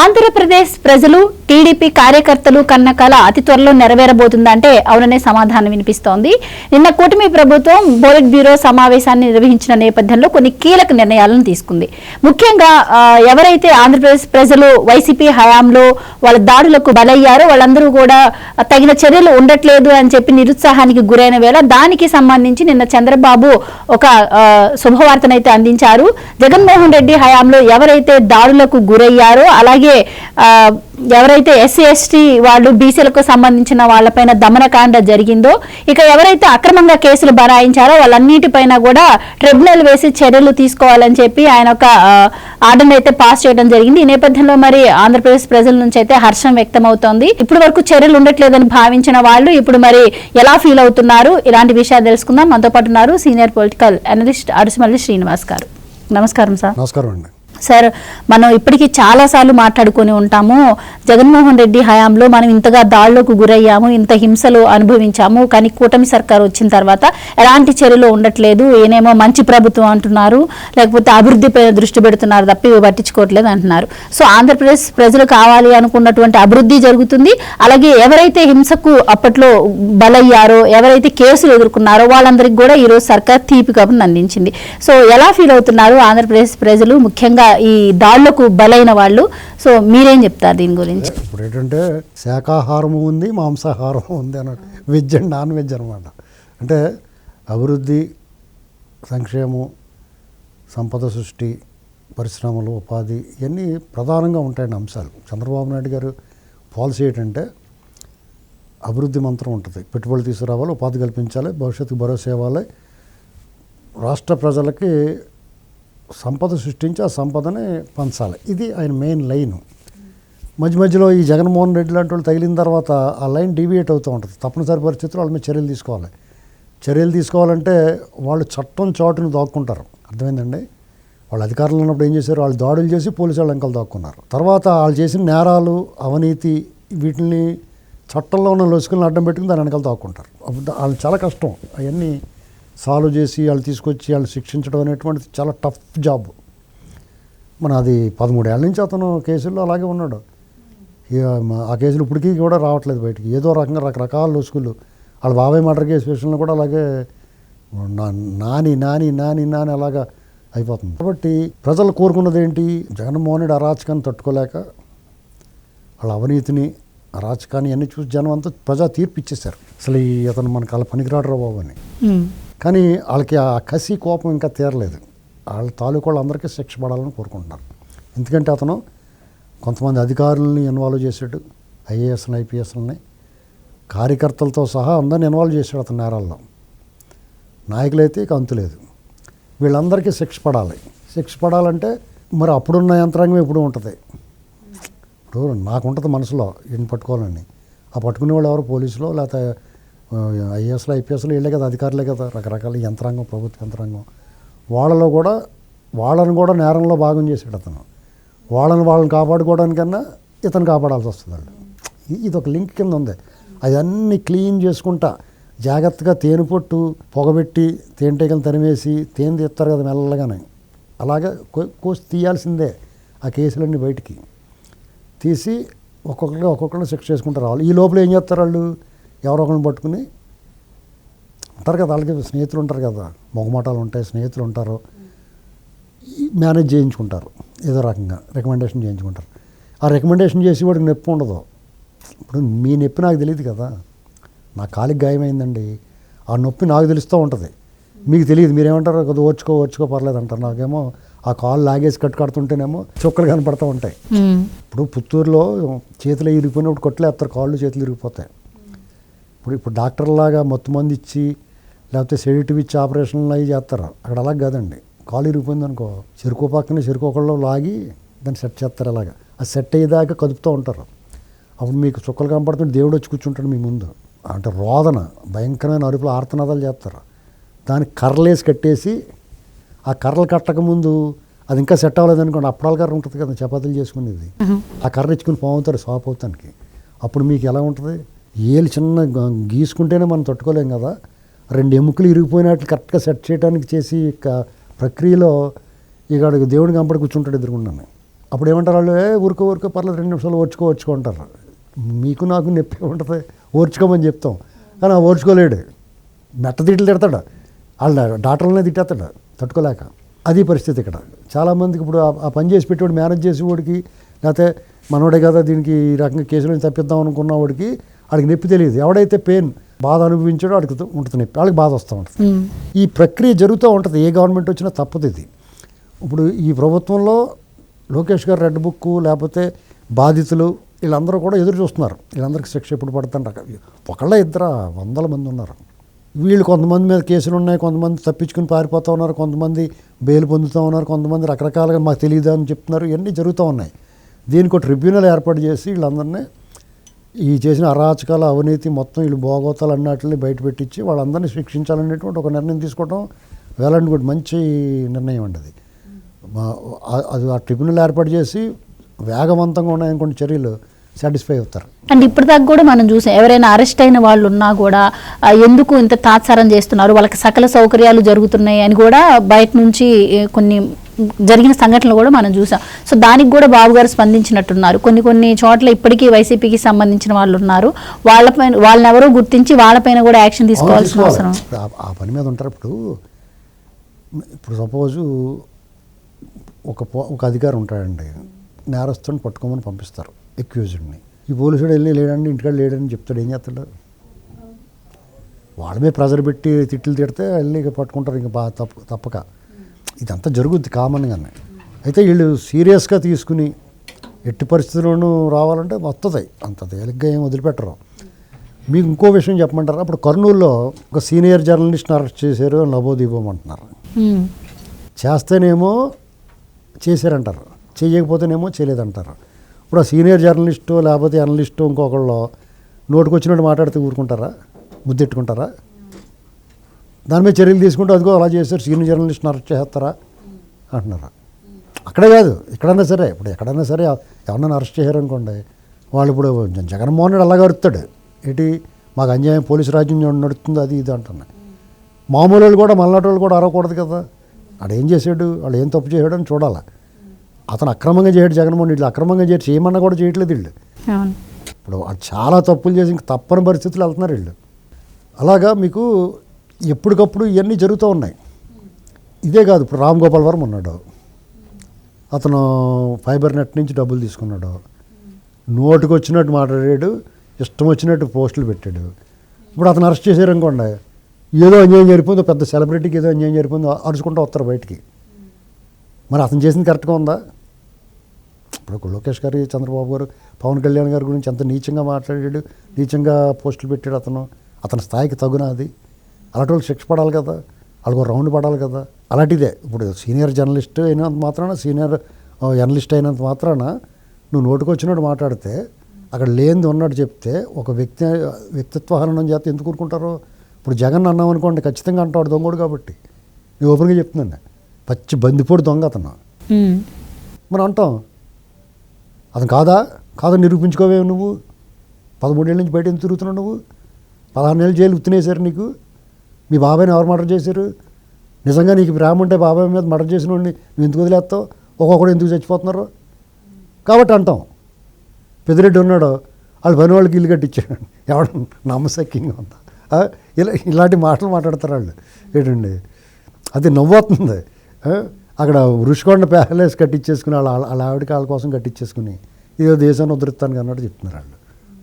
ఆంధ్రప్రదేశ్ ప్రజలు టీడీపీ కార్యకర్తలు కన్న కళ అతి త్వరలో నెరవేరబోతుందంటే అవుననే సమాధానం వినిపిస్తోంది. నిన్న కూటమి ప్రభుత్వం బోలెట్ బ్యూరో సమావేశాన్ని నిర్వహించిన నేపథ్యంలో కొన్ని కీలక నిర్ణయాలను తీసుకుంది. ముఖ్యంగా ఎవరైతే ఆంధ్రప్రదేశ్ ప్రజలు వైసీపీ హయాంలో వాళ్ళ దాడులకు బలయ్యారో వాళ్ళందరూ కూడా తగిన చర్యలు ఉండట్లేదు అని చెప్పి నిరుత్సాహానికి గురైన వేళ దానికి సంబంధించి నిన్న చంద్రబాబు ఒక శుభవార్తనైతే అందించారు. జగన్మోహన్ రెడ్డి హయాంలో ఎవరైతే దాడులకు గురయ్యారో అలాగే అలాగే ఎవరైతే ఎస్సీ ఎస్టీ వాళ్ళు బీసీలకు సంబంధించిన వాళ్ళపైన దమనకాండ జరిగిందో ఇక ఎవరైతే అక్రమంగా కేసులు బనాయించారో వాళ్ళన్నిటిపైన కూడా ట్రిబ్యునల్ వేసి చర్యలు తీసుకోవాలని చెప్పి ఆయన ఒక ఆర్డర్ అయితే పాస్ చేయడం జరిగింది. ఈ నేపథ్యంలో మరి ఆంధ్రప్రదేశ్ ప్రజల నుంచి అయితే హర్షం వ్యక్తమవుతోంది. ఇప్పటి వరకు చర్యలు ఉండట్లేదని భావించిన వాళ్ళు ఇప్పుడు మరి ఎలా ఫీల్ అవుతున్నారు? ఇలాంటి విషయాలు తెలుసుకుందాం. మనతో పాటు ఉన్నారు senior political analyst Arusumalli Srinivas గారు. నమస్కారం సార్. నమస్కారం అండి. సార్ మనం ఇప్పటికీ చాలాసార్లు మాట్లాడుకొని ఉంటాము. జగన్మోహన్ రెడ్డి హయాంలో మనం ఇంతగా దాడులకు గురయ్యాము ఇంత హింసలు అనుభవించాము. కానీ కూటమి సర్కార్ వచ్చిన తర్వాత ఎలాంటి చర్యలు ఉండట్లేదు. ఏనేమో మంచి ప్రభుత్వం అంటున్నారు. లేకపోతే అభివృద్ధిపై దృష్టి పెడుతున్నారు తప్ప ఇవి పట్టించుకోవట్లేదు అంటున్నారు. సో ఆంధ్రప్రదేశ్ ప్రజలు కావాలి అనుకున్నటువంటి అభివృద్ధి జరుగుతుంది. అలాగే ఎవరైతే హింసకు అప్పట్లో బలయ్యారో ఎవరైతే కేసులు ఎదుర్కొన్నారో వాళ్ళందరికీ కూడా ఈరోజు సర్కార్ తీపి కబుర్ని అందించింది. సో ఎలా ఫీల్ అవుతున్నారు ఆంధ్రప్రదేశ్ ప్రజలు? ముఖ్యంగా ఈ దాడులకు బలైన వాళ్ళు. సో మీరేం చెప్తారు దీని గురించి? ఇప్పుడు ఏంటంటే శాకాహారము ఉంది మాంసాహారం ఉంది అన్నట్టు వెజ్ అండ్ నాన్ వెజ్ అనమాట అంటే అభివృద్ధి సంక్షేమం సంపద సృష్టి పరిశ్రమలు ఉపాధి ఇవన్నీ ప్రధానంగా ఉంటాయండి అంశాలు. చంద్రబాబు నాయుడు గారు పాలసీ ఏంటంటే అభివృద్ధి మంత్రం ఉంటుంది. పెట్టుబడులు తీసుకురావాలి ఉపాధి కల్పించాలి భవిష్యత్తుకు భరోసా ఇవ్వాలి. రాష్ట్ర ప్రజలకి సంపద సృష్టించి ఆ సంపదని పంచాలి. ఇది ఆయన మెయిన్ లైను మధ్య మధ్యలో ఈ జగన్మోహన్ రెడ్డి లాంటి వాళ్ళు తగిలిన తర్వాత ఆ లైన్ డీవియేట్ అవుతూ ఉంటుంది. తప్పనిసరి పరిస్థితులు వాళ్ళ మీద చర్యలు తీసుకోవాలి. చర్యలు తీసుకోవాలంటే వాళ్ళు చట్టం చాటును దాక్కుంటారు. అర్థమైందండి? వాళ్ళు అధికారంలో ఉన్నప్పుడు ఏం చేశారు? వాళ్ళు దాడులు చేసి పోలీసు వాళ్ళు అంకలు దాక్కున్నారు. తర్వాత వాళ్ళు చేసిన నేరాలు అవినీతి వీటిని చట్టంలో ఉన్న లొసుకులను అడ్డం పెట్టుకుని దాని వెనకాల దాక్కుంటారు. వాళ్ళు చాలా కష్టం. అవన్నీ సాల్వ్ చేసి వాళ్ళు తీసుకొచ్చి వాళ్ళు శిక్షించడం అనేటువంటిది చాలా టఫ్ జాబ్ మన అది పదమూడేళ్ళ నుంచి అతను కేసుల్లో అలాగే ఉన్నాడు. ఇక ఆ కేసులు ఇప్పటికీ కూడా రావట్లేదు బయటికి. ఏదో రకంగా రకరకాల లొసుకులు వాళ్ళ బాబాయ్ మర్డర్ కేసు విషయంలో కూడా అలాగే నా- నాని నాని నాని నాని అలాగా అయిపోతుంది. కాబట్టి ప్రజలు కోరుకున్నది ఏంటి? జగన్మోహన్ రెడ్డి అరాచకాన్ని తట్టుకోలేక వాళ్ళ అవినీతిని అరాచకాన్ని అన్ని చూసి జనం అంతా ప్రజా తీర్పు ఇచ్చేశారు. అసలు ఈ అతను మనకు అలా పనికిరాడు రా బాబు అని. కానీ వాళ్ళకి ఆ కసి కోపం ఇంకా తీరలేదు. వాళ్ళ తాలూకు వాళ్ళందరికీ శిక్ష పడాలని కోరుకుంటున్నారు. ఎందుకంటే అతను కొంతమంది అధికారులని ఇన్వాల్వ్ చేశాడు ఐఏఎస్ని ఐపీఎస్లని. కార్యకర్తలతో సహా అందరిని ఇన్వాల్వ్ చేశాడు అతను నేరాల్లో. నాయకులైతే ఇక అంతులేదు వీళ్ళందరికీ శిక్ష పడాలి. శిక్ష పడాలంటే మరి అప్పుడున్న యంత్రాంగం ఇప్పుడు ఉంటుంది. ఇప్పుడు నాకు ఉంటుంది మనసులో ఈయన పట్టుకోవాలని. ఆ పట్టుకునే వాళ్ళు ఎవరు? పోలీసులో లేకపోతే ఐఏఎస్లో ఐపీఎస్లు వీళ్ళే కదా అధికారులే కదా రకరకాల యంత్రాంగం ప్రభుత్వ యంత్రాంగం. వాళ్ళలో కూడా వాళ్ళని కూడా నేరంలో భాగం చేసాడు అతను. వాళ్ళని వాళ్ళని కాపాడుకోవడానికన్నా ఇతను కాపాడాల్సి వస్తుంది వాళ్ళు. ఇది ఒక లింక్ కింద ఉంది. అవన్నీ క్లీన్ చేసుకుంటా జాగ్రత్తగా తేనె పొట్టు పొగబెట్టి తేనెటీగలు తరిమేసి తేనె తీస్తారు కదా మెల్లగానే. అలాగే కో- కోసి తీయాల్సిందే ఆ కేసులన్నీ బయటికి. తీసి ఒక్కొక్కరిని ఒక్కొక్కరిని శిక్ష చేసుకుంటారు వాళ్ళు ఈ లోపల ఏం చేస్తారు వాళ్ళు? ఎవరో ఒకరిని పట్టుకుని ఉంటారు కదా వాళ్ళకి స్నేహితులు ఉంటారు కదా మొగమాటాలు ఉంటాయి స్నేహితులు ఉంటారు మేనేజ్ చేయించుకుంటారు ఏదో రకంగా రికమెండేషన్ చేయించుకుంటారు. ఆ రికమెండేషన్ చేసి వాడికి నొప్పి ఉండదు. ఇప్పుడు మీ నొప్పి నాకు తెలియదు కదా నా కాలికి గాయమైందండి ఆ నొప్పి నాకు తెలుస్తూ ఉంటుంది. మీకు తెలియదు మీరేమంటారు కదా ఓర్చుకో ఓర్చుకో పర్లేదు అంటారు. నాకేమో ఆ కాలు లాగేసి కట్టు కడుతుంటేనేమో చుక్కలు కనపడుతూ ఉంటాయి. ఇప్పుడు పుత్తూరులో చేతులు ఇరిగిపోయినప్పుడు కొట్టలేస్తారు కాళ్ళు చేతులు ఇరిగిపోతాయి. ఇప్పుడు ఇప్పుడు డాక్టర్లాగా మొత్తం మంది ఇచ్చి లేకపోతే సెడిటివ్ ఇచ్చి ఆపరేషన్లు అవి చేస్తారు. అక్కడ అలా కాదండి. కాలు ఇరిగిపోయింది అనుకో. చెరుకు పక్కన చెరుకు ఒకళ్ళు లాగి దాన్ని సెట్ చేస్తారు అలాగా. ఆ సెట్ అయ్యేదాకా కదుపుతూ ఉంటారు. అప్పుడు మీకు చుక్కలు కనపడుతుంటే దేవుడు వచ్చి కూర్చుంటాడు మీ ముందు. అంటే రోదన భయంకరమైన అరుపులు ఆర్తనాదాలు చేస్తారు. దానికి కర్రలేసి కట్టేసి ఆ కర్రలు కట్టక ముందు అది ఇంకా సెట్ అవ్వలేదు అనుకోండి. అప్పడాల కర్ర ఉంటుంది కదా చపాతీలు చేసుకునేది. ఆ కర్ర ఇచ్చుకుని పావుతారు సాప్ అవుతానికి. అప్పుడు మీకు ఎలా ఉంటుంది? ఏలు చిన్న గీసుకుంటేనే మనం తట్టుకోలేం కదా. రెండు ఎముకలు ఇరిగిపోయినట్లు కరెక్ట్గా సెట్ చేయడానికి చేసి ఇక ప్రక్రియలో ఇక దేవుడికి కంపడి కూర్చుంటాడు ఎదురుకున్నాను అప్పుడు ఏమంటారు వాళ్ళు? "ఏ, ఊరుకో ఊరుకో పర్లేదు రెండు నిమిషాలు ఓర్చుకో ఓర్చుకో అంటారు. మీకు నాకు నొప్పి ఉంటుంది ఓర్చుకోమని చెప్తాం. కానీ ఆ ఓర్చుకోలేడు. మెట్ట తిట్లు తిడతాడు. వాళ్ళ డాక్టర్లనే తిట్టేస్తాడు. తట్టుకోలేక. అది పరిస్థితి ఇక్కడ. చాలామందికి ఇప్పుడు ఆ- పని చేసి పెట్టేవాడు మేనేజ్ చేసి వాడికి లేకపోతే మనోడే కదా దీనికి ఈ రకంగా కేసులను తప్పిద్దాం అనుకున్న వాడికి వాడికి నొప్పి తెలియదు. ఎవడైతే పెయిన్ బాధ అనుభవించాడో వాడికి ఉంటుంది నొప్పి. వాళ్ళకి బాధ వస్తూ ఉంటుంది. ఈ ప్రక్రియ జరుగుతూ ఉంటుంది. ఏ గవర్నమెంట్ వచ్చినా తప్పదు ఇది. ఇప్పుడు ఈ ప్రభుత్వంలో లోకేష్ గారు రెడ్ బుక్ లేకపోతే బాధితులు వీళ్ళందరూ కూడా ఎదురు చూస్తున్నారు. వీళ్ళందరికీ శిక్ష ఎప్పుడు పడుతుంటారు ఒకళ్ళ ఇద్దరు వందల మంది ఉన్నారు. వీళ్ళు కొంతమంది మీద కేసులు ఉన్నాయి. కొంతమంది తప్పించుకుని పారిపోతూ ఉన్నారు. కొంతమంది బెయిల్ పొందుతూ ఉన్నారు. కొంతమంది రకరకాలుగా మాకు తెలియదు అని చెప్తున్నారు. ఇవన్నీ జరుగుతూ ఉన్నాయి. దీనికి ఒక ట్రిబ్యునల్ ఏర్పాటు చేసి వీళ్ళందరినీ ఈ చేసిన అరాచకాల అవినీతి మొత్తం వీళ్ళు బోగోతాలు అన్నట్లని బయట పెట్టించి వాళ్ళందరినీ శిక్షించాలనేటువంటి ఒక నిర్ణయం తీసుకోవడం వేలండి గుడ్ మంచి నిర్ణయం అండి అది. ఆ- అది ఆ ట్రిబ్యునల్ ఏర్పాటు చేసి వేగవంతంగా ఉన్నాయని కొన్ని చర్యలు సాటిస్ఫై అవుతారు. అండ్ ఇప్పటిదాకా కూడా మనం చూసాం ఎవరైనా అరెస్ట్ అయిన వాళ్ళు ఉన్నా కూడా ఎందుకు ఇంత తాత్సారం చేస్తున్నారు? వాళ్ళకి సకల సౌకర్యాలు జరుగుతున్నాయి అని కూడా బయట నుంచి కొన్ని జరిగిన సంఘటనలు కూడా మనం చూసాం. సో దానికి కూడా బాబు గారు స్పందించినట్టున్నారు. కొన్ని కొన్ని చోట్ల ఇప్పటికీ వైసీపీకి సంబంధించిన వాళ్ళు ఉన్నారు. వాళ్ళపైన వాళ్ళని ఎవరో గుర్తించి వాళ్ళపైన కూడా యాక్షన్ తీసుకోవాల్సిన అవసరం ఆ- పని మీద ఉంటారు. ఇప్పుడు ఇప్పుడు సపోజు ఒక ఒక అధికారి ఉంటాడండి. నేరస్తుని పట్టుకోమని పంపిస్తారు ఎక్యూజ్డ్ని ఈ పోలీసుడు వెళ్ళి లేడండి ఇంటికాడ లేడని చెప్తాడు. ఏం చేస్తాడు? వాళ్ళ మీద ప్రెజర్ పెట్టి తిట్లు తిడితే వెళ్ళి ఇక పట్టుకుంటారు. ఇంకా బాగా తప్ప తప్పక. ఇదంతా జరుగుద్ది కామన్గానే. అయితే వీళ్ళు సీరియస్గా తీసుకుని ఎట్టి పరిస్థితుల్లోనూ రావాలంటే వస్తుంది అంత తేలిగ్గా ఏం వదిలిపెట్టరు. మీకు ఇంకో విషయం చెప్పమంటారా? అప్పుడు కర్నూలులో ఒక సీనియర్ జర్నలిస్ట్ని అరెస్ట్ చేశారు లబోదీపం అంటున్నారు. చేస్తేనేమో చేశారంటారు. చేయకపోతేనేమో చేయలేదంటారు. ఇప్పుడు ఆ సీనియర్ జర్నలిస్టు లేకపోతే అనలిస్టు ఇంకొకళ్ళు నోటుకొచ్చినట్టు మాట్లాడితే ఊరుకుంటారా? ముద్దెట్టుకుంటారా? దాని మీద చర్యలు తీసుకుంటూ అదిగో అలా చేశారు సీనియర్ జర్నలిస్ట్ని అరెస్ట్ చేస్తారా అంటున్నారు. అక్కడే కాదు ఎక్కడైనా సరే ఇప్పుడు ఎక్కడైనా సరే ఎవరన్నా అరెస్ట్ చేశారనుకోండి వాళ్ళు ఇప్పుడు జగన్మోహన్ రెడ్డి అలాగే అరుతాడు ఏంటి మాకు అన్యాయం పోలీసు రాజ్యం నడుస్తుంది అది ఇది అంటున్నాయి మామూలు వాళ్ళు కూడా మళ్ళాటి వాళ్ళు కూడా అరవకూడదు కదా. వాడు ఏం చేశాడు వాళ్ళు ఏం తప్పు చేశాడు అని చూడాలి. అతను అక్రమంగా చేయడు జగన్మోహన్ రెడ్డి అక్రమంగా చేయడు చేయమన్నా కూడా చేయట్లేదు వీళ్ళు. ఇప్పుడు చాలా తప్పులు చేసి ఇంక తప్పని పరిస్థితులు వెళ్తున్నారు వీళ్ళు. అలాగా మీకు ఎప్పటికప్పుడు ఇవన్నీ జరుగుతూ ఉన్నాయి. ఇదే కాదు ఇప్పుడు రామ్ గోపాల్ వర్మ ఉన్నాడు. అతను ఫైబర్ నెట్ నుంచి డబ్బులు తీసుకున్నాడు. నోటికి వచ్చినట్టు మాట్లాడాడు ఇష్టం వచ్చినట్టు పోస్టులు పెట్టాడు. ఇప్పుడు అతను అరెస్ట్ చేశారనుకోండి ఏదో అన్యాయం జరిపోయిందో పెద్ద సెలబ్రిటీకి ఏదో అన్యాయం జరిపోయిందో అరుచుకుంటూ వస్తారు బయటికి. మరి అతను చేసింది కరెక్ట్గా ఉందా? ఇప్పుడు లోకేష్ గారు చంద్రబాబు గారు పవన్ కళ్యాణ్ గారి గురించి ఎంత నీచంగా మాట్లాడాడు నీచంగా పోస్టులు పెట్టాడు అతను. అతని స్థాయికి తగునాది అలాంటి వాళ్ళు శిక్ష పడాలి కదా వాళ్ళకు రౌండ్ పడాలి కదా. అలాంటిదే. ఇప్పుడు సీనియర్ జర్నలిస్ట్ అయినంత మాత్రాన సీనియర్ జర్నలిస్ట్ అయినంత మాత్రాన నువ్వు నోటుకొచ్చినట్టు మాట్లాడితే అక్కడ లేనిది ఉన్నట్టు చెప్తే ఒక వ్యక్తి వ్యక్తిత్వ హననం చేస్తే ఎందుకు ఊరుకుంటారు? ఇప్పుడు జగన్ అన్నాం అనుకోండి ఖచ్చితంగా అంటాడు దొంగడు కాబట్టి. నేను ఓపెన్గా చెప్తున్నాను. పచ్చి బందిపోడు దొంగ అతను. మనం అంటాం అతను కాదా? కాదని నిరూపించుకోవే నువ్వు? పదమూడేళ్ళ నుంచి బయట ఎందుకు తిరుగుతున్నావు నువ్వు? పదహారు నెలలు జైలు ఉత్తినేశారు నీకు? మీ బాబాయ్ని ఎవరు మర్డర్ చేశారు? నిజంగా నీకు ప్రేమ ఉంటే బాబాయ్ మీద మర్డర్ చేసిన వాడిని నువ్వు ఎందుకు వదిలేస్తావు? ఒక్కొక్కడు ఎందుకు చచ్చిపోతున్నారు? కాబట్టి అంటాం. పెద్దిరెడ్డి ఉన్నాడు వాళ్ళు పని వాళ్ళకి ఇల్లు కట్టించాడు. ఎవడ? నమ్మశక్యంగా ఉందా? ఇలా ఇలాంటి మాటలు మాట్లాడతారు వాళ్ళు. ఏంటండి? అది నవ్వుతుంది అక్కడ ఋషికొండ ప్యాలెస్ కట్టించేసుకుని వాళ్ళ వాళ్ళ ఆవిడకి వాళ్ళ కోసం కట్టించేసుకుని ఇదో దేశాన్ని ఉద్ధరిస్తాను అన్నట్టు చెప్తున్నారు వాళ్ళు.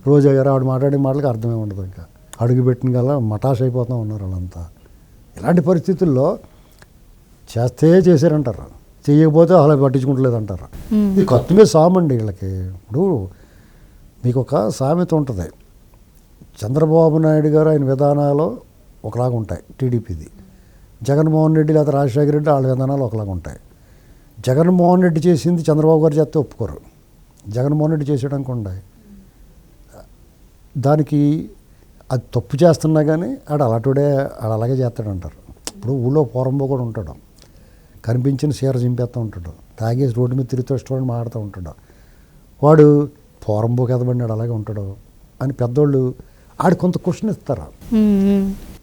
రోజు గారు ఆవిడ మాట్లాడే మాటలకు అర్థమే ఉండదు ఇంకా. అడుగు పెట్టిన గల మటాష్ అయిపోతూ ఉన్నారు వాళ్ళంతా. ఇలాంటి పరిస్థితుల్లో చేస్తే చేశారంటారు? చేయకపోతే అలా పట్టించుకుంటలేదు అంటారు ఉమ్. ఇది కొత్త మీద సామండి వీళ్ళకి. ఇప్పుడు మీకు ఒక సామెత ఉంటుంది. చంద్రబాబు నాయుడు గారు ఆయన విధానాలు ఒకలాగా ఉంటాయి టీడీపీది. జగన్మోహన్ రెడ్డి లేదా రాజశేఖర రెడ్డి వాళ్ళ విధానాలు ఒకలాగా ఉంటాయి. జగన్మోహన్ రెడ్డి చేసింది చంద్రబాబు గారు చేస్తే ఒప్పుకోరు. జగన్మోహన్ రెడ్డి చేసాడు అనుకోండి. దానికి అది తప్పు చేస్తున్నా కానీ ఆడు అలాంటిడే ఆడు అలాగే చేస్తాడంటారు. ఇప్పుడు ఊళ్ళో పోరంబో కూడా ఉంటాడు. కనిపించిన చీర చింపేస్తూ ఉంటాడు. తాగేసి రోడ్డు మీద తిరుగుతూ ఇష్టపడి మాడుతూ ఉంటాడు. వాడు పోరంబో కదబడినాడు అలాగే ఉంటాడు అని పెద్దోళ్ళు ఆడు కొంత క్వశ్చన్ ఇస్తారు.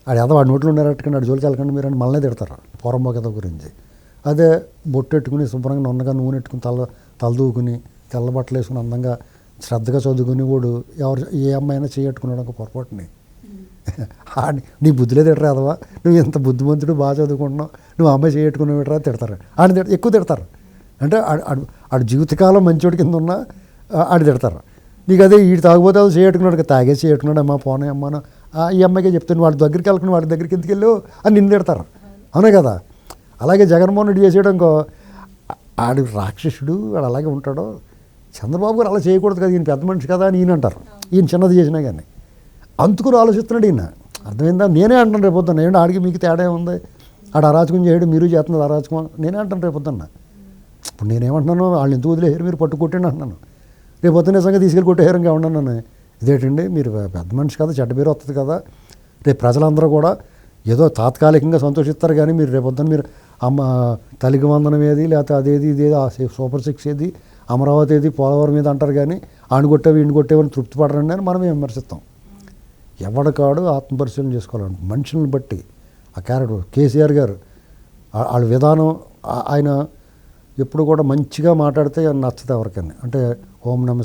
ఆడు ఏదో వాడి నోట్లో ఉండేటట్టుకుని ఆడు జోలికి వెళ్ళకండి మీరు అని మళ్ళీ తిడతారు పోరంబో కథ గురించి. అదే బొట్టు పెట్టుకుని శుభ్రంగా నున్నగా నూనె పెట్టుకుని తల తలదూకుని తెల్ల బట్టలు వేసుకుని అందంగా శ్రద్ధగా చదువుకుని వాడు ఎవరు ఏ అమ్మాయినా చేయట్టుకున్నాడు ఒక పొరపాటుని. నీ బుద్ధిలో తిడరాదవా నువ్వు ఎంత బుద్ధిమంతుడు బాగా చదువుకుంటున్నావు నువ్వు అమ్మాయి చేయట్టుకున్నావు పెట్టరా తిడతారు. ఆడిని తిడ- ఎక్కువ తిడతారు. అంటే ఆడు ఆడు జీవితకాలం మంచోడి కింద ఉన్నా ఆడు తిడతారు. నీకు అదే ఈ తాగిపోతే అది చేయట్టుకున్నాడు తాగే తాగేసి చేయట్టుకున్నాడు అమ్మా పోనే అమ్మాను ఆ, ఈ అమ్మాయికే చెప్తాను వాడి దగ్గరికి వెళ్ళకుండా వాడి దగ్గరికి ఎందుకు వెళ్ళు అని నిన్ను తిడతారు. అవునా కదా? అలాగే జగన్మోహన్ రెడ్డి చేసేయడం ఇంకో ఆడు రాక్షసుడు వాడు అలాగే ఉంటాడు చంద్రబాబు గారు అలా చేయకూడదు కదా ఈయన పెద్ద మనిషి కదా అని ఈయన అంటారు ఈయన చిన్నది చేసినా కానీ. అందుకుని ఆలోచిస్తున్నాడు ఈయన. అర్థమైందా? నేనే అంటాను రేపొద్దున్న ఏంటి ఆడికి మీకు తేడా ఉంది ఆడ అరాచకం చేయడం మీరు చేస్తున్నారు అరాచకం. నేనే అంటాను రేపొద్దున్న ఇప్పుడు నేనేమంటున్నాను? వాళ్ళు ఎందుకు వదిలేరు? మీరు పట్టుకొట్టండి అంటున్నాను. రేపు పొద్దున్న నిజంగా తీసుకెళ్ళి కొట్టేయరు ఇంకా ఉన్నాను ఇదేటండి? మీరు పెద్ద మనిషి కదా చెడ్డ పేరు వస్తుంది కదా. రేపు ప్రజలందరూ కూడా ఏదో తాత్కాలికంగా సంతోషిస్తారు కానీ మీరు రేపు పొద్దున్న మీరు అమ్మ తల్లికి వందనం ఏది లేకపోతే అదేది ఇదేది ఆ సూపర్ సిక్స్ ఏది అమరావతి ఏది పోలవరం మీద అంటారు కానీ ఆడు కొట్టేవి ఇండు కొట్టేవని తృప్తి పడరండి అని మనమే విమర్శిస్తాం. ఎవడికాడు ఆత్మపరిశీలన చేసుకోవాలని మనుషులను బట్టి. ఆ క్యారెక్టర్ కేసీఆర్ గారు వాళ్ళ విధానం ఆయన ఎప్పుడు కూడా మంచిగా మాట్లాడితే నచ్చదు ఎవరికైనా. అంటే ఓం నమ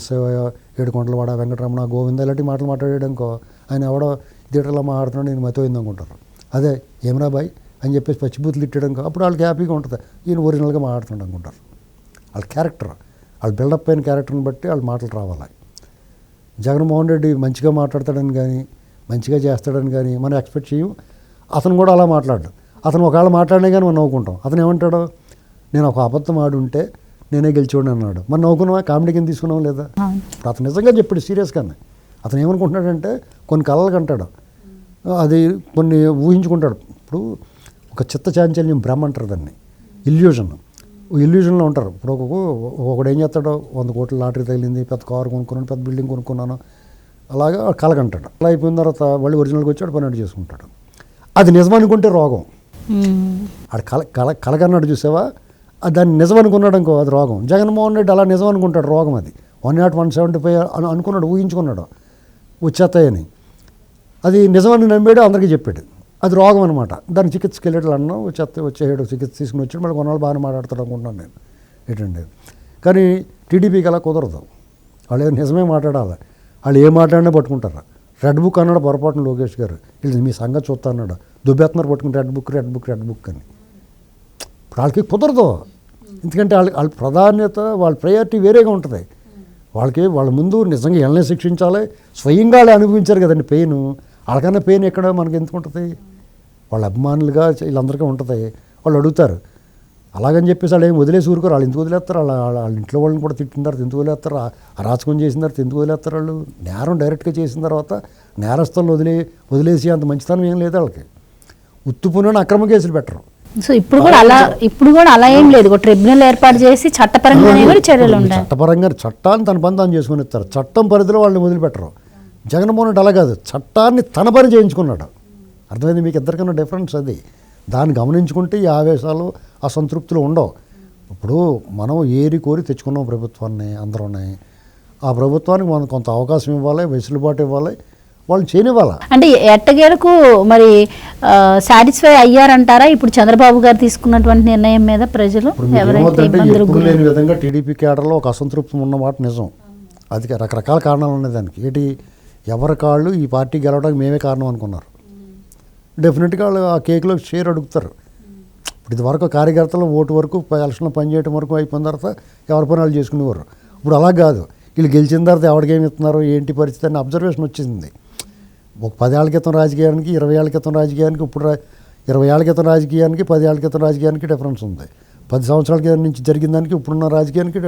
ఏడుకొండలవాడ వెంకటరమణ గోవింద ఇలాంటి మాటలు మాట్లాడాడనుకో ఆయన ఎవడో థియేటర్లో మాట్లాడుతున్నాడు నేను మతోయింది అనుకుంటారు. అదే ఏమరా బాయ్ అని చెప్పేసి పచ్చిబూతులు తిట్టడం అప్పుడు వాళ్ళకి హ్యాపీగా ఉంటుంది. ఈయన ఒరిజినల్గా మాట్లాడుతున్నాడు అనుకుంటారు. వాళ్ళ క్యారెక్టర్ వాళ్ళు బిల్డప్ అయిన క్యారెక్టర్ని బట్టి వాళ్ళ మాటలు రావాలి. జగన్మోహన్ రెడ్డి మంచిగా మాట్లాడతాడని కానీ మంచిగా చేస్తాడని కానీ మనం ఎక్స్పెక్ట్ చేయం అతను కూడా అలా మాట్లాడు. అతను ఒకవేళ మాట్లాడినా కానీ మనం నవ్వుకుంటాం. అతను ఏమంటాడు? నేను ఒక అబద్ధం ఆడుంటే నేనే గెలిచోండి అన్నాడు. మనం నవ్వుకున్నావా? కామెడీ కింద తీసుకున్నాం లేదా? అతను నిజంగా చెప్పాడు సీరియస్గానే అతను ఏమనుకుంటున్నాడంటే కొన్ని కళలు కంటాడు. అది కొన్ని ఊహించుకుంటాడు. ఇప్పుడు ఒక చిత్త చాంచల్యం భ్రమ అంటారు దాన్ని. ఇల్యూజన్ ఇల్యూజన్లో ఉంటారు. ఇప్పుడు ఒక ఒకడు ఏం చేస్తాడో? వంద కోట్ల లాటరీ తగిలింది పెద్ద కారు కొనుక్కున్నాను పెద్ద బిల్డింగ్ కొనుక్కున్నాను అలాగా కలగంటాడు. అలా అయిపోయిన తర్వాత మళ్ళీ ఒరిజినల్గా వచ్చాడు పని చేసుకుంటాడు. అది నిజం అనుకుంటే రోగం. ఆడ కల కల కలగన్నాడు చూసావా? అది దాన్ని నిజం అనుకున్నాడు అనుకో అది రోగం. జగన్మోహన్ రెడ్డి అలా నిజం అనుకుంటాడు రోగం అది. One nought one seventy five అని అనుకున్నాడు ఊహించుకున్నాడు. వచ్చేస్తాయని. అది నిజమని నమ్మాడు అందరికీ చెప్పాడు. అది రోగం అనమాట దాన్ని చికిత్సకి వెళ్ళాడు అన్నాం వచ్చేస్తే వచ్చేసాడు చికిత్స తీసుకుని వచ్చాడు మళ్ళీ కొన్నాళ్ళు బాగానే మాట్లాడతాడు అనుకుంటున్నాను నేను. ఏంటండి? కానీ టీడీపీకి అలా కుదరదు. వాళ్ళు నిజమే మాట్లాడాలి. వాళ్ళు ఏ మాట్లాడినా పట్టుకుంటారు? రెడ్ బుక్ అన్నాడు పొరపాటున లోకేష్ గారు. వీళ్ళు మీ సంగతి చూస్తా అన్నాడు. దుబ్బెత్తన్నారు పట్టుకుని red book red book red book అని. ఇప్పుడు వాళ్ళకి కుదరదు. ఎందుకంటే వాళ్ళ వాళ్ళ ప్రాధాన్యత వాళ్ళ ప్రయారిటీ వేరేగా ఉంటుంది. వాళ్ళకి వాళ్ళ ముందు నిజంగా ఎల్నే శిక్షించాలి. స్వయంగా వాళ్ళు అనుభవించారు కదండి పెయిన్ వాళ్ళకన్నా పెయిన్ ఎక్కడ మనకి ఎందుకు ఉంటుంది? వాళ్ళ అభిమానులుగా వీళ్ళందరికీ ఉంటుంది. వాళ్ళు అడుగుతారు అలాగని చెప్పేసి వాళ్ళు ఏం వదిలేసి ఊరుకోరు. వాళ్ళు ఎందుకు వదిలేస్తారు? వాళ్ళ వాళ్ళ ఇంట్లో వాళ్ళని కూడా తిట్టిన తర్వాత ఎందుకు వదిలేస్తారు? అరాచకం చేసిన తర్వాత ఎందుకు వదిలేస్తారు వాళ్ళు? నేరం డైరెక్ట్గా చేసిన తర్వాత నేరస్తులను వదిలే వదిలేసి అంత మంచితనం ఏం లేదు వాళ్ళకి. ఉత్తుపునని అక్రమ కేసులు పెట్టరు. సో ఇప్పుడు కూడా అలా ఇప్పుడు కూడా అలా ఏం లేదు. ట్రిబ్యునల్ ఏర్పాటు చేసి చట్టపరంగానే కూడా చర్యలు ఉంటాయి. చట్టపరంగా చట్టాన్ని తన పని తాను చేసుకుని ఇస్తారు. చట్టం పరిధిలో వాళ్ళని వదిలిపెట్టరు. జగన్మోహన్ రెడ్డి అలా కాదు. చట్టాన్ని తన పని చేయించుకున్నాడు. అర్థమైంది? మీకు ఇద్దరికన్నా డిఫరెన్స్ అది. దాన్ని గమనించుకుంటే ఈ ఆవేశాలు అసంతృప్తులు ఉండవు. ఇప్పుడు మనం ఏరి కోరి తెచ్చుకున్నాం ప్రభుత్వాన్ని అందరూనే. ఆ ప్రభుత్వానికి మనం కొంత అవకాశం ఇవ్వాలి వెసులుబాటు ఇవ్వాలి వాళ్ళు చేయనివ్వాలా? అంటే ఎట్టగేలకు మరి సాటిస్ఫై అయ్యారంటారా? ఇప్పుడు చంద్రబాబు గారు తీసుకున్నటువంటి నిర్ణయం మీద ప్రజలు ఎప్పుడు లేని విధంగా టీడీపీ కేడర్లో ఒక అసంతృప్తి ఉన్నమాట నిజం. అది రకరకాల కారణాలు ఉన్నాయి దానికి. ఏంటి? ఎవరి కాళ్ళు ఈ పార్టీ గెలవడానికి మేమే కారణం అనుకున్నారు. డెఫినెట్గా వాళ్ళు ఆ కేక్లో షేర్ అడుగుతారు. ఇప్పుడు ఇదివరకు కార్యకర్తలు ఓటు వరకు ఎలక్షన్లో పనిచేయడం వరకు అయిపోయిన తర్వాత ఎవరి పని వాళ్ళు చేసుకునేవారు. ఇప్పుడు అలా కాదు. వీళ్ళు గెలిచిన తర్వాత ఎవరికి ఏమి ఇస్తున్నారు ఏంటి పరిస్థితి అని అబ్జర్వేషన్ వచ్చింది ఒక పదేళ్ళ క్రితం రాజకీయానికి ఇరవై ఏళ్ళ క్రితం రాజకీయానికి ఇప్పుడు ఇరవై ఏళ్ళ క్రితం రాజకీయానికి పది ఏళ్ళ క్రితం రాజకీయానికి డిఫరెన్స్ ఉంది. పది సంవత్సరాల క్రితం నుంచి జరిగిన దానికి ఇప్పుడున్న రాజకీయానికి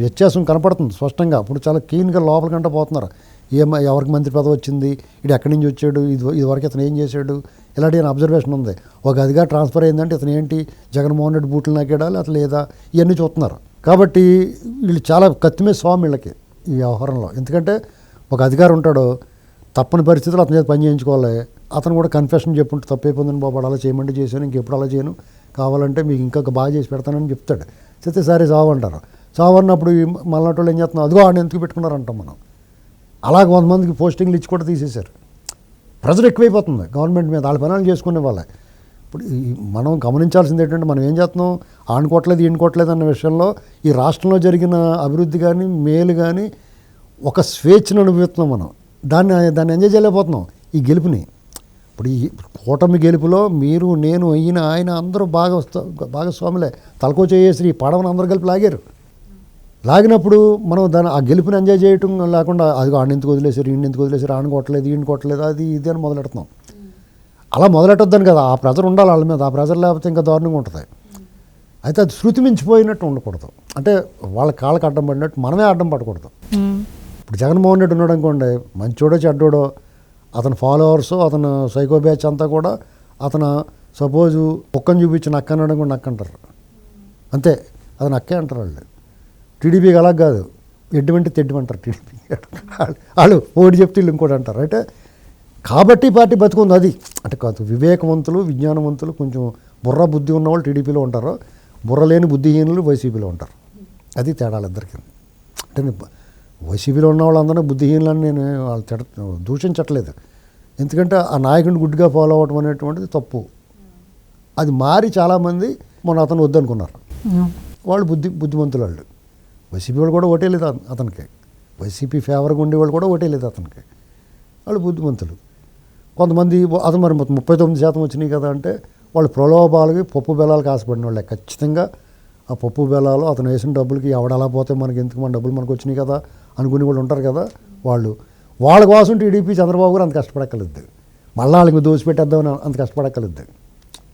వ్యత్యాసం కనపడుతుంది స్పష్టంగా. ఇప్పుడు చాలా క్లీన్గా లోపలికంటే పోతున్నారు. ఏం ఎవరికి మంత్రి పదవి వచ్చింది ఇటు ఎక్కడి నుంచి వచ్చాడు ఇది ఇదివరకు ఇతను ఏం చేశాడు ఇలాంటి అబ్జర్వేషన్ ఉంది? ఒక అదిగా ట్రాన్స్ఫర్ అయిందంటే ఇతను ఏంటి? జగన్మోహన్ రెడ్డి బూట్లు నాకేడా అసలు లేదా? ఇవన్నీ చూస్తున్నారు. కాబట్టి వీళ్ళు చాలా కత్తిమే స్వామి వీళ్ళకి ఈ వ్యవహారంలో. ఎందుకంటే ఒక అధికారి ఉంటాడు తప్పని పరిస్థితులు అతని చేత పని చేయించుకోవాలి. అతను కూడా కన్ఫెషన్ చెప్పుంటే తప్పైపోయిందని బాబు అలా చేయమంటే చేశాను ఇంకెప్పుడు అలా చేయను. కావాలంటే మీకు ఇంకా బాగా చేసి పెడతానని చెప్తాడు. చెప్తే సరే చావు అంటారు. చావు అన్నప్పుడు మళ్ళీ వాళ్ళు ఏం చేస్తున్నాం అదిగో ఆడిని ఎందుకు పెట్టుకున్నారంటాం మనం? అలాగ కొంతమందికి పోస్టింగ్లు ఇచ్చి కూడా తీసేశారు. ప్రెజర్ ఎక్కువైపోతుంది. గవర్నమెంట్ మీద వాళ్ళ పనులు చేసుకునే వాళ్ళే. ఇప్పుడు మనం గమనించాల్సింది ఏంటంటే మనం ఏం చేస్తున్నాం? ఆనుకోవట్లేదు ఈనుకోవట్లేదు అన్న విషయంలో ఈ రాష్ట్రంలో జరిగిన అభివృద్ధి కానీ మేలు కానీ ఒక స్వేచ్ఛను అనుభవిస్తున్నాం మనం. దాన్ని దాన్ని ఎంజాయ్ చేయలేకపోతున్నాం ఈ గెలుపుని. ఇప్పుడు ఈ కూటమి గెలుపులో మీరు నేను అయిన ఆయన అందరూ బాగా భాగస్వాములే. తలకో చేసి ఈ పడవను అందరు కలిపి లాగారు. లాగినప్పుడు మనం దాన్ని ఆ గెలుపుని ఎంజాయ్ చేయటం లేకుండా అది ఆడిని ఎందుకు వదిలేసారు ఈయన ఎందుకు వదిలేసారు ఆడిని కొట్టలేదు ఈయన కొట్టలేదు అది ఇది అని మొదలెడుతున్నాం అలా మొదలెట్టొద్దని కదా ఆ ప్రెజర్ ఉండాలి వాళ్ళ మీద ఆ ప్రెజర్ లేకపోతే ఇంకా దారుణంగా ఉంటుంది. అయితే అది శృతి మించిపోయినట్టు ఉండకూడదు. అంటే వాళ్ళ కాళ్ళకి అడ్డం పడినట్టు మనమే అడ్డం పడకూడదు. ఇప్పుడు జగన్మోహన్ రెడ్డి ఉన్నాడు అనుకోండి మంచోడో చెడ్డోడో అతని ఫాలోవర్స్ అతను సైకో బ్యాచ్ అంతా కూడా అతను సపోజు కుక్కను చూపించి నక్క అనడం కూడా నక్క అంటారు అంతే అది నక్కే అంటారు వాళ్ళు. టీడీపీకి అలా కాదు. ఎడ్డుమంటే తెడ్డుమంటారు టీడీపీ? వాళ్ళు ఓడి చెప్తే వీళ్ళు ఇంకోటి అంటారు. అంటే కాబట్టి పార్టీ బతుకుంది అది. అంటే కాదు వివేకవంతులు విజ్ఞానవంతులు కొంచెం బుర్ర బుద్ధి ఉన్నవాళ్ళు టీడీపీలో ఉంటారు. బుర్ర లేని బుద్ధిహీనులు వైసీపీలో ఉంటారు. అది తేడాలు ఇద్దరికి అంటే వైసీపీలో ఉన్న వాళ్ళందరినీ బుద్ధిహీనులని నేను వాళ్ళు తిడ దూషించట్లేదు. ఎందుకంటే ఆ నాయకుడిని గుడ్డిగా ఫాలో అవ్వటం అనేటువంటిది తప్పు. అది మారి చాలామంది మొన్న అతను వద్దనుకున్నారు. వాళ్ళు బుద్ధి బుద్ధిమంతులు వాళ్ళు. వైసీపీ వాళ్ళు కూడా ఓటేయలేదు అతనికి. వైసీపీ ఫేవర్గా ఉండేవాళ్ళు కూడా ఓటేయలేదు అతనికి. వాళ్ళు బుద్ధిమంతులు. కొంతమంది అతను మరి ముప్పై తొమ్మిది శాతం వచ్చినాయి కదా అంటే వాళ్ళు ప్రలోభాలకి పప్పు బెల్లాలకు ఆశపడిన వాళ్ళే ఖచ్చితంగా. ఆ పప్పు బెల్లాలు అతను వేసిన డబ్బులకి ఎవడలా పోతే మనకి ఎందుకు మన డబ్బులు మనకు వచ్చినాయి కదా అనుకుని వాళ్ళు ఉంటారు కదా వాళ్ళు. వాళ్ళ కోసం టీడీపీ చంద్రబాబు గారు అంత కష్టపడక్కలేదు మళ్ళీ వాళ్ళకి దోసిపెట్టేద్దామని అంత కష్టపడక్కలేదు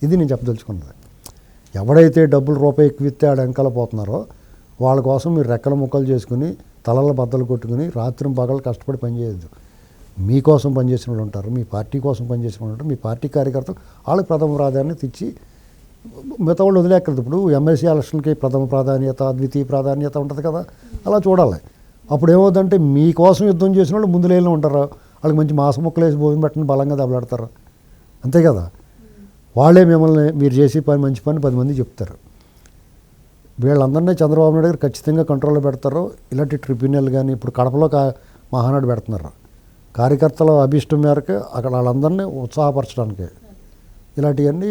ఇది నేను చెప్పదలుచుకున్నది. ఎవడైతే డబ్బులు రూపాయి ఎక్కువ ఇస్తే ఆడ వెనకాల పోతున్నారో వాళ్ళ కోసం మీరు రెక్కల ముక్కలు చేసుకుని తలల బద్దలు కొట్టుకుని రాత్రి పగలు కష్టపడి పనిచేయద్దు మీకోసం పనిచేసిన వాళ్ళు ఉంటారు మీ పార్టీ కోసం పనిచేసిన వాళ్ళు ఉంటారు మీ పార్టీ కార్యకర్తలు వాళ్ళకి ప్రథమ ప్రాధాన్యత ఇచ్చి మిగతా వాళ్ళు వదిలేక్కర్లేదు ఇప్పుడు ఎమ్మెల్సీ ఎలక్షన్కి ప్రథమ ప్రాధాన్యత ద్వితీయ ప్రాధాన్యత ఉంటుంది కదా అలా చూడాలి. అప్పుడు ఏమవుతుందంటే మీకోసం యుద్ధం చేసిన వాళ్ళు ముందు లేని ఉంటారు. వాళ్ళకి మంచి మాస ముక్కలు వేసి భోజనం పెట్టని బలంగా దెబ్బలాడతారు. అంతే కదా? వాళ్ళే మిమ్మల్ని మీరు చేసే పని మంచి పని పది మంది చెప్తారు. వీళ్ళందరినీ చంద్రబాబు నాయుడు గారు ఖచ్చితంగా కంట్రోల్లో పెడతారు. ఇలాంటి ట్రిబ్యునల్ కానీ ఇప్పుడు కడపలో కా మహానాడు పెడుతున్నారు. కార్యకర్తల అభిష్టం మేరకు అక్కడ వాళ్ళందరినీ ఉత్సాహపరచడానికి. ఇలాంటివన్నీ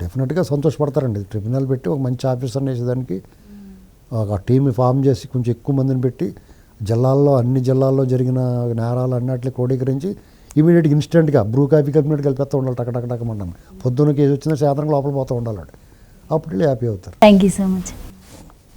డెఫినెట్గా సంతోషపడతారండి. ట్రిబ్యునల్ పెట్టి ఒక మంచి ఆఫీసర్ని వేసేదానికి ఒక టీం ఫామ్ చేసి కొంచెం ఎక్కువ మందిని పెట్టి జిల్లాల్లో అన్ని జిల్లాల్లో జరిగిన నేరాలు అన్నట్లు క్రోడీకరించి ఇమీడియట్గా ఇన్స్టెంట్గా బ్రూ కాఫీ కంపెనీ కలిపేస్తూ ఉండాలి టక పొద్దున్న కేసు వచ్చిన సాయంత్రం లోపల పోతూ ఉండాలి అప్పుడు హ్యాపీ అవుతారు. Thank you so much.